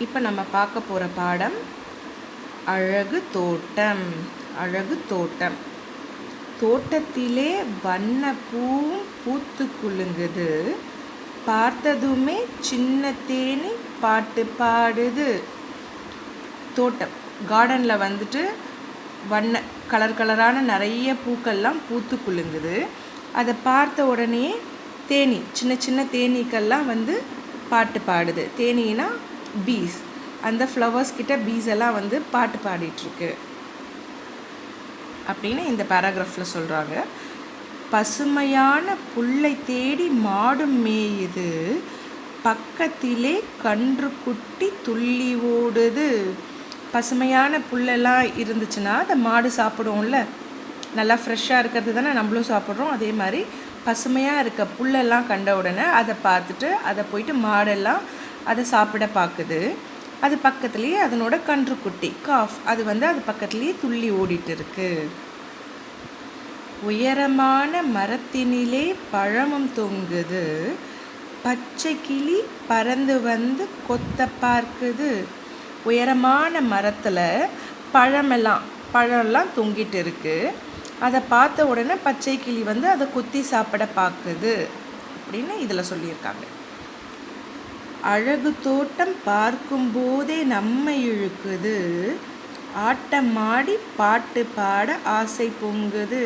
இப்போ நம்ம பார்க்க போகிற பாடம் அழகு தோட்டம் அழகு தோட்டம். தோட்டத்திலே வண்ண பூவும் பூத்து குலுங்குது. பார்த்ததுமே சின்ன தேனி பாட்டு பாடுது. தோட்டம். கார்டனில் வந்துட்டு வண்ண கலர் கலரான நிறைய பூக்கள்லாம் பூத்து குலுங்குது. அதை பார்த்த உடனே தேனி சின்ன சின்ன தேனீக்கள்லாம் வந்து பாட்டு பாடுது. தேனீனா பீஸ் அந்த ஃப்ளவர்ஸ் கிட்ட பீஸ் எல்லாம் வந்து பாட்டு பாடிட்டுருக்கு. அப்படின்னு இந்த பேராகிராஃபில் சொல்கிறாங்க பசுமையான புல்லை தேடி மாடு மேயுது. பக்கத்திலே கன்று குட்டி துள்ளி ஓடுது. பசுமையான புல்லெல்லாம் இருந்துச்சுன்னா அந்த மாடு சாப்பிடுவோம்ல. நல்லா ஃப்ரெஷ்ஷாக இருக்கிறது தானே நம்மளும் சாப்பிட்றோம். அதே மாதிரி பசுமையாக இருக்க புல்லெல்லாம் கண்ட உடனே அதை பார்த்துட்டு அதை போயிட்டு மாடெல்லாம் அதை சாப்பிட பார்க்குது. அது பக்கத்துலேயே அதனோட கன்றுக்குட்டி. காஃப். அது வந்து அது பக்கத்துலேயே துள்ளி ஓடிட்டு இருக்கு உயரமான மரத்தினிலே பழமும் தொங்குது. பச்சை கிளி பறந்து வந்து கொத்த பார்க்குது. உயரமான மரத்தில் பழமெல்லாம் பழம்லாம் தொங்கிட்டு இருக்கு அதை பார்த்த உடனே பச்சை கிளி வந்து அதை கொத்தி சாப்பிட பார்க்குது. அப்படின்னு இதில் சொல்லியிருக்காங்க. அழகு தோட்டம் பார்க்கும்போதே நம்மை இழுக்குது. ஆட்டம் ஆடி பாட்டு பாட ஆசை பொங்குது.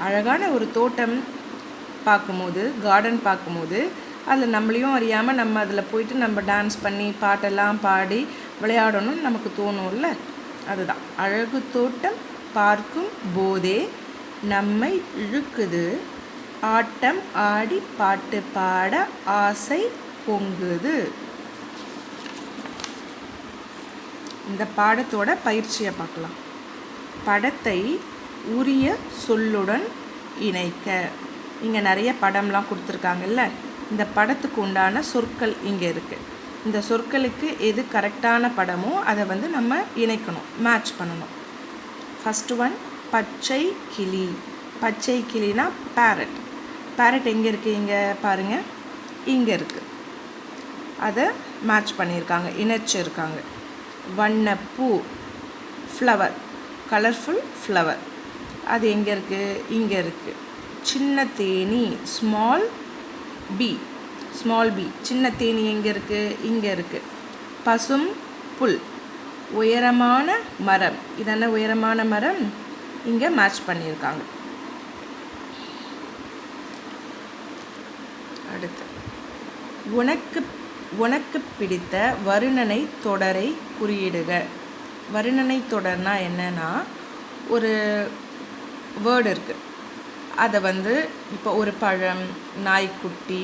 அழகான ஒரு தோட்டம் பார்க்கும்போது கார்டன் பார்க்கும்போது அதில் நம்மளையும் அறியாமல் நம்ம அதில் போயிட்டு நம்ம டான்ஸ் பண்ணி பாட்டெல்லாம் பாடி விளையாடணும்னு நமக்கு தோணும்ல? அதுதான். அழகு தோட்டம் பார்க்கும் போதே நம்மை இழுக்குது. ஆட்டம் ஆடி பாட்டு பாட ஆசை பொங்குது. இந்த பாடத்தோட பயிற்சியை பார்க்கலாம். படத்தை உரிய சொல்லுடன் இணைக்க. இங்கே நிறைய படம்லாம் கொடுத்துருக்காங்கல்ல? இந்த படத்துக்கு உண்டான சொற்கள் இங்கே இருக்குது இந்த சொற்களுக்கு எது கரெக்டான படமோ அதை வந்து நம்ம இணைக்கணும் மேட்ச் பண்ணணும். ஃபஸ்ட்டு ஒன் பச்சை கிளி. பச்சை கிளினா பேரட் பேரட் எங்கே இருக்குது இங்கே? பாருங்கள் இங்கே இருக்குது அதை மேட்ச் பண்ணியிருக்காங்க இணைச்சிருக்காங்க. வண்ணப்பூ ஃப்ளவர் கலர்ஃபுல் ஃப்ளவர் அது எங்கே இருக்குது இங்கே இருக்குது சின்ன தேனி ஸ்மால் பி ஸ்மால் பி சின்ன தேனி எங்கே இருக்குது இங்கே இருக்குது பசும் புல். உயரமான மரம். இதென்ன உயரமான மரம்? இங்கே மேட்ச் பண்ணியிருக்காங்க. அடுத்து. உனக்கு உனக்கு பிடித்த வருணனை தொடரை குறியிடுக. வருணனை தொடர்னா என்னன்னா ஒரு வேர்டு இருக்குது அதை வந்து இப்போ ஒரு பழம் நாய்க்குட்டி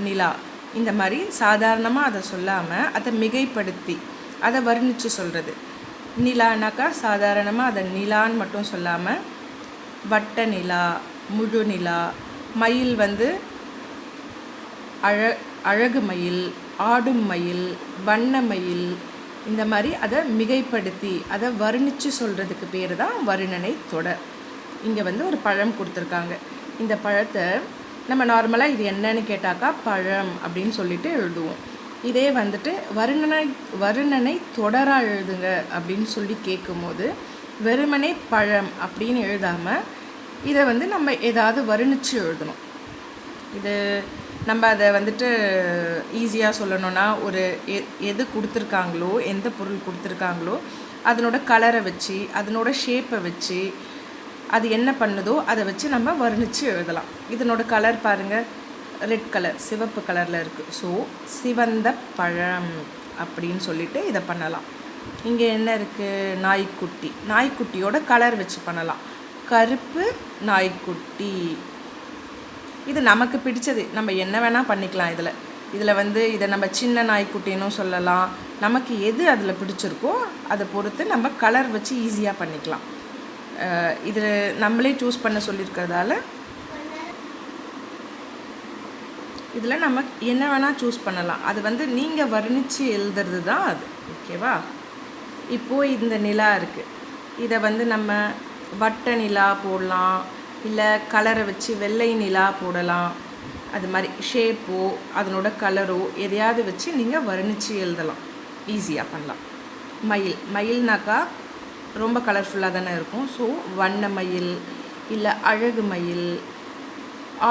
நிலா இந்த மாதிரி சாதாரணமாக அதை சொல்லாமல் அதை மிகைப்படுத்தி அதை வர்ணித்து சொல்கிறது நிலானாக்கா சாதாரணமாக அதை நிலான்னு மட்டும் சொல்லாமல் வட்ட நிலா முழு நிலா மயில் வந்து அழ அழகு மயில் ஆடும் மயில் வண்ண மயில் இந்த மாதிரி அதை மிகைப்படுத்தி அதை வர்ணித்து சொல்கிறதுக்கு பேர் தான் வருணனை தொடர் இங்கே வந்து ஒரு பழம் கொடுத்துருக்காங்க. இந்த பழத்தை நம்ம நார்மலாக இது என்னன்னு கேட்டாக்கா பழம் அப்படின்னு சொல்லிட்டு எழுதுவோம். இதே வந்துட்டு வருணனை வருணனை தொடராக எழுதுங்க அப்படின்னு சொல்லி கேட்கும்போது வெறுமனே பழம் அப்படின்னு எழுதாமல் இதை வந்து நம்ம ஏதாவது வருணித்து எழுதணும். இது நம்ம அதை வந்துட்டு ஈஸியாக சொல்லணும்னா ஒரு எ எது கொடுத்துருக்காங்களோ எந்த பொருள் கொடுத்துருக்காங்களோ அதனோட கலரை வச்சு அதனோட ஷேப்பை வச்சு அது என்ன பண்ணுதோ அதை வச்சு நம்ம வர்ணித்து எழுதலாம். இதனோட கலர் பாருங்கள் ரெட் கலர் சிவப்பு கலரில் இருக்குது ஸோ சிவந்த பழம் அப்படின்னு சொல்லிட்டு இதை பண்ணலாம். இங்கே என்ன இருக்குது நாய்க்குட்டி. நாய்க்குட்டியோட கலர் வச்சு பண்ணலாம். கருப்பு நாய்க்குட்டி. இது நமக்கு பிடிச்சது. நம்ம என்ன வேணால் பண்ணிக்கலாம் இதில். இதில் வந்து இதை நம்ம சின்ன நாய்க்குட்டினும் சொல்லலாம். நமக்கு எது அதில் பிடிச்சிருக்கோ அதை பொறுத்து நம்ம கலர் வச்சு ஈஸியாக பண்ணிக்கலாம். இது நம்மளே சூஸ் பண்ண சொல்லியிருக்கிறதால இதில் நம்ம என்ன வேணால் சூஸ் பண்ணலாம். அது வந்து நீங்கள் வர்ணித்து எழுதுறது தான் அது ஓகேவா இப்போது இந்த நிலா இருக்குது இதை வந்து நம்ம வட்ட நிலா போடலாம். இல்லை கலரை வச்சு வெள்ளை நிலா போடலாம். அது மாதிரி ஷேப்போ அதனோட கலரோ எதையாவது வச்சு நீங்கள் வர்ணித்து எழுதலாம். ஈஸியாக பண்ணலாம். மயில். மயில்னாக்கா ரொம்ப கலர்ஃபுல்லாக தானே இருக்கும். ஸோ வண்ண மயில் இல்லை அழகு மயில்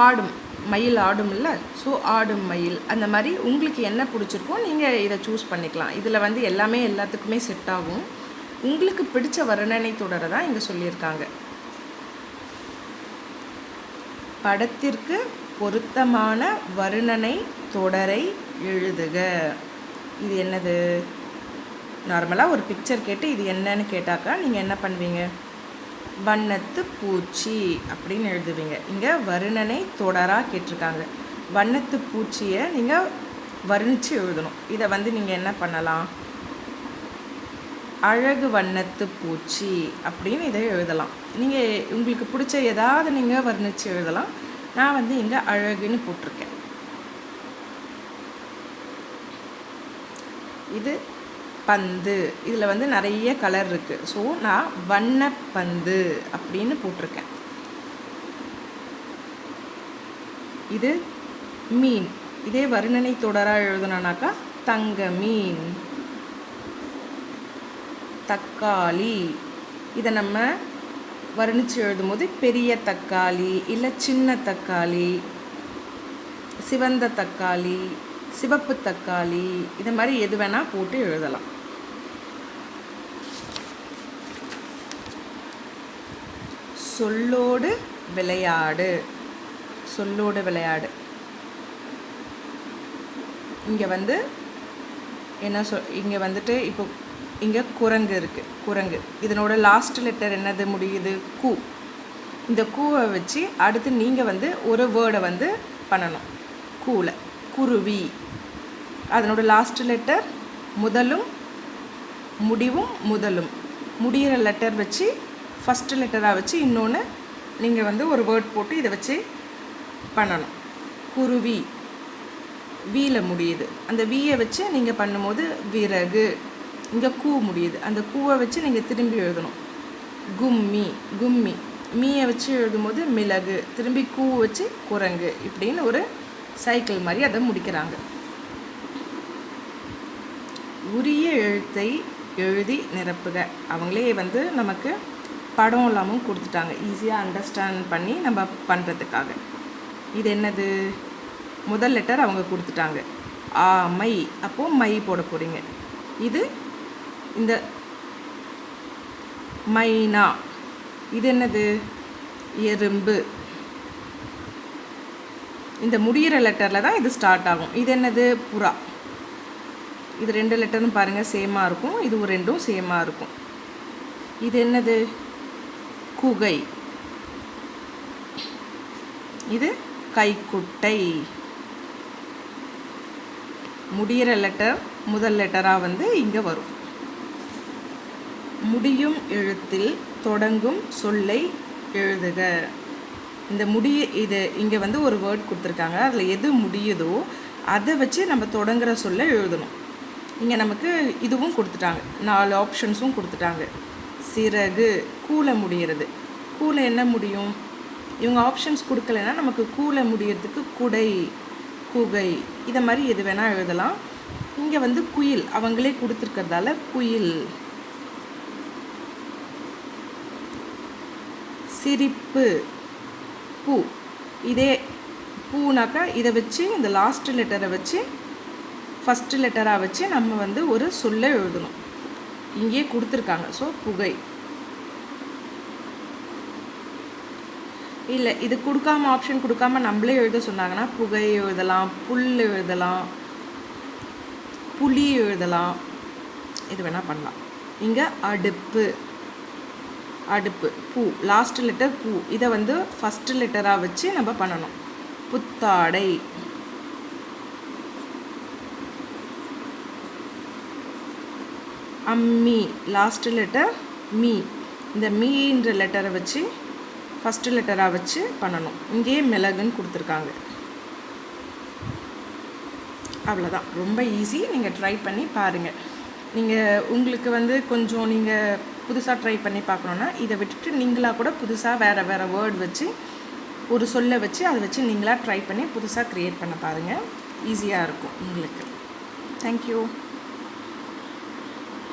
ஆடும் மயில் ஆடும்ல ஸோ ஆடும் மயில். அந்த மாதிரி உங்களுக்கு என்ன பிடிச்சிருக்கோ நீங்கள் இதை சூஸ் பண்ணிக்கலாம். இதில் வந்து எல்லாமே எல்லாத்துக்குமே செட் ஆகும். உங்களுக்கு பிடிச்ச வர்ணனை தொடரை தான் இங்கே சொல்லியிருக்காங்க. படத்திற்கு பொருத்தமான வருணனை தொடரை எழுதுக. இது என்னது? நார்மலாக ஒரு பிக்சர் கேட்டு இது என்னன்னு கேட்டாக்கா நீங்கள் என்ன பண்ணுவீங்க? வண்ணத்து பூச்சி அப்படின்னு எழுதுவீங்க. இங்கே வருணனை தொடராக கேட்டிருக்காங்க. வண்ணத்து பூச்சியை நீங்கள் வர்ணித்து எழுதணும். இதை வந்து நீங்கள் என்ன பண்ணலாம்? அழகு வண்ணத்து பூச்சி அப்படின்னு இதை எழுதலாம். நீங்கள் உங்களுக்கு பிடிச்ச ஏதாவது நீங்கள் வர்ணித்து எழுதலாம். நான் வந்து இங்கே அழகுன்னு போட்டிருக்கேன். இது பந்து. இதில் வந்து நிறைய கலர் இருக்குது ஸோ நான் வண்ணப்பந்து அப்படின்னு போட்டிருக்கேன். இது மீன். இதே வர்ணனை தொடராக எழுதணுனாக்கா தங்க மீன். தக்காளி. இதை நம்ம வர்ணித்து எழுதும்போது பெரிய தக்காளி இல்லை சின்ன தக்காளி சிவந்த தக்காளி சிவப்பு தக்காளி இது மாதிரி எது வேணால் போட்டு எழுதலாம். சொல்லோடு விளையாடு. சொல்லோடு விளையாடு. இங்கே வந்து என்ன சொல் இங்கே வந்துட்டு இப்போ இங்கே குரங்கு இருக்குது குரங்கு. இதனோட லாஸ்ட் லெட்டர் என்னது முடியுது? கூ. இந்த கூவை வச்சு அடுத்து நீங்கள் வந்து ஒரு வேர்டை வந்து பண்ணணும். கூவில் குருவி. அதனோட லாஸ்ட் லெட்டர் முதலும் முடிவும் முதலும். முடிகிற லெட்டர் வச்சு ஃபஸ்ட்டு லெட்டராக வச்சு இன்னொன்று நீங்கள் வந்து ஒரு வேர்ட் போட்டு இதை வச்சு பண்ணணும். குருவி. வீல முடியுது. அந்த வீயை வச்சு நீங்கள் பண்ணும்போது விறகு. இங்கே கூ முடியுது. அந்த கூவை வச்சு நீங்கள் திரும்பி எழுதணும். கும்மி கும்மி. மீயை வச்சு எழுதும்போது மிளகு. திரும்பி கூ வச்சு குரங்கு. இப்படின்னு ஒரு சைக்கிள் மாதிரி அதை முடிக்கிறாங்க. உரிய எழுத்தை எழுதி நிரப்புக. அவங்களே வந்து நமக்கு படம் இல்லாமல் கொடுத்துட்டாங்க. ஈஸியாக அண்டர்ஸ்டாண்ட் பண்ணி நம்ம பண்ணுறதுக்காக இது என்னது? முதல் லெட்டர் அவங்க கொடுத்துட்டாங்க. ஆ மை. அப்போது மை போட போகிறீங்க இது இந்த மைனா. இது என்னது? எறும்பு. இந்த முடிகிற லெட்டரில் தான் இது ஸ்டார்ட் ஆகும். இது என்னது? புறா. இது ரெண்டு லெட்டரும் பாருங்கள் சேமாக இருக்கும். இது ஒரு ரெண்டும் சேமாக இருக்கும். இது என்னது? குகை. இது கைக்குட்டை. முடிகிற லெட்டர் முதல் லெட்டராக வந்து இங்கே வரும். முடியும் எழுத்தில் தொடங்கும் சொல்லை எழுதுக. இந்த முடிய இது இங்கே வந்து ஒரு வேர்ட் கொடுத்துருக்காங்க. அதில் எது முடியுதோ அதை வச்சு நம்ம தொடங்குற சொல்ல எழுதணும். இங்கே நமக்கு இதுவும் கொடுத்துட்டாங்க. நாலு ஆப்ஷன்ஸும் கொடுத்துட்டாங்க. சிறகு கூலை முடிகிறது. கூலை என்ன முடியும்? இவங்க ஆப்ஷன்ஸ் கொடுக்கலன்னா நமக்கு கூலை முடியறதுக்கு குடை குகை இதை மாதிரி எது வேணால் எழுதலாம். இங்கே வந்து குயில் அவங்களே கொடுத்துருக்கறதால குயில். சிரிப்பு. பூ. இதே பூனாக்கா இதை வச்சு இந்த லாஸ்ட் லெட்டரை வச்சு ஃபஸ்ட்டு லெட்டராக வச்சு நம்ம வந்து ஒரு சொல்லை எழுதணும். இங்கேயே கொடுத்துருக்காங்க. ஸோ புகை. இல்லை இது கொடுக்காம ஆப்ஷன் கொடுக்காம நம்மளே எழுத சொன்னாங்கன்னா புகை எழுதலாம் புல் எழுதலாம் புளி எழுதலாம். இது வேணால் பண்ணலாம். இங்கே அடுப்பு. அடுப்பு பூ லாஸ்ட் லெட்டர் பூ. இதை வந்து ஃபஸ்ட்டு லெட்டராக வச்சு நம்ம பண்ணணும். புத்தாடை. அம்மி லாஸ்ட் லெட்டர் மீ. இந்த மீன்ற லெட்டரை வச்சு ஃபஸ்ட்டு லெட்டராக வச்சு பண்ணணும். இங்கேயே மிளகுன்னு கொடுத்துருக்காங்க. அவ்வளோதான் ரொம்ப ஈஸி நீங்கள் ட்ரை பண்ணி பாருங்கள் நீங்கள் உங்களுக்கு வந்து கொஞ்சம் நீங்கள் புதுசாக ட்ரை பண்ணி பார்க்கணுன்னா இதை விட்டுட்டு நீங்களாக கூட புதுசாக வேறு வேறு வேர்ட் வச்சு ஒரு சொல்லை வச்சு அதை வச்சு நீங்களாக ட்ரை பண்ணி புதுசாக க்ரியேட் பண்ண பாருங்கள் ஈஸியாக இருக்கும் உங்களுக்கு. தேங்க்யூ